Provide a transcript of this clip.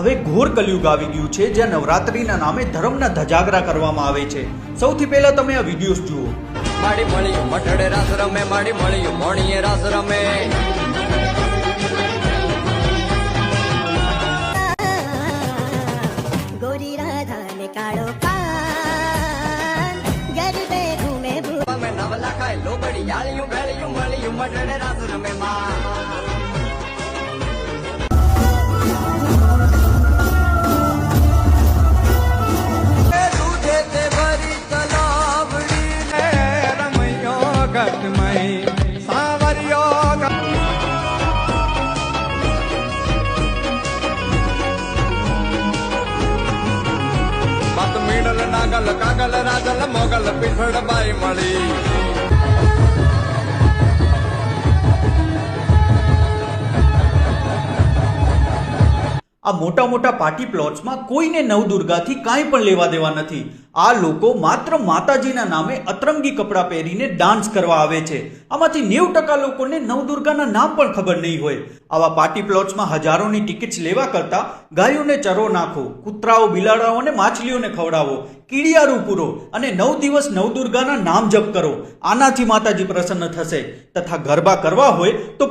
હવે ઘોર કલયુગ આવી ગયું છે જ્યાં નવરાત્રીના નામે ધર્મના ધજાગરા કરવામાં આવે છે. સૌથી પહેલા તમે આ વિડીયોઝ જુઓ. માડી મળ્યું મઠડે રાસ રમે માડી મળ્યું મોણીએ રાસ રમે. ગોરી ખાય લોબડી યાળિયું ભેળિયું મળ્યું મઠડે રાસ રમે માં जगतमय सावरियो बत मिडल नागल कागल राजल मोगल पिछड़ बाई मड़ी આ મોટા મોટા પાર્ટી પ્લોટ્સમાં કોઈને નવદુર્ગાથી કાંઈ પણ લેવા દેવા નથી. આ લોકો માત્ર માતાજીના નામે અતરંગી કપડાં પહેરીને ડાન્સ કરવા આવે છે. આમાંથી નેવું ટકા લોકોને નવદુર્ગાના નામ પણ ખબર નહીં હોય. આવા પાર્ટી પ્લોટ્સમાં હજારોની ટિકિટ્સ લેવા કરતાં ગાયોને ચરો નાખો, કૂતરાઓ બિલાડાઓને માછલીઓને ખવડાવો, કીડિયારું પૂરો અને નવ દિવસ નવદુર્ગાના નામ જપ કરો. આનાથી માતાજી પ્રસન્ન થશે. તથા ગરબા કરવા હોય તો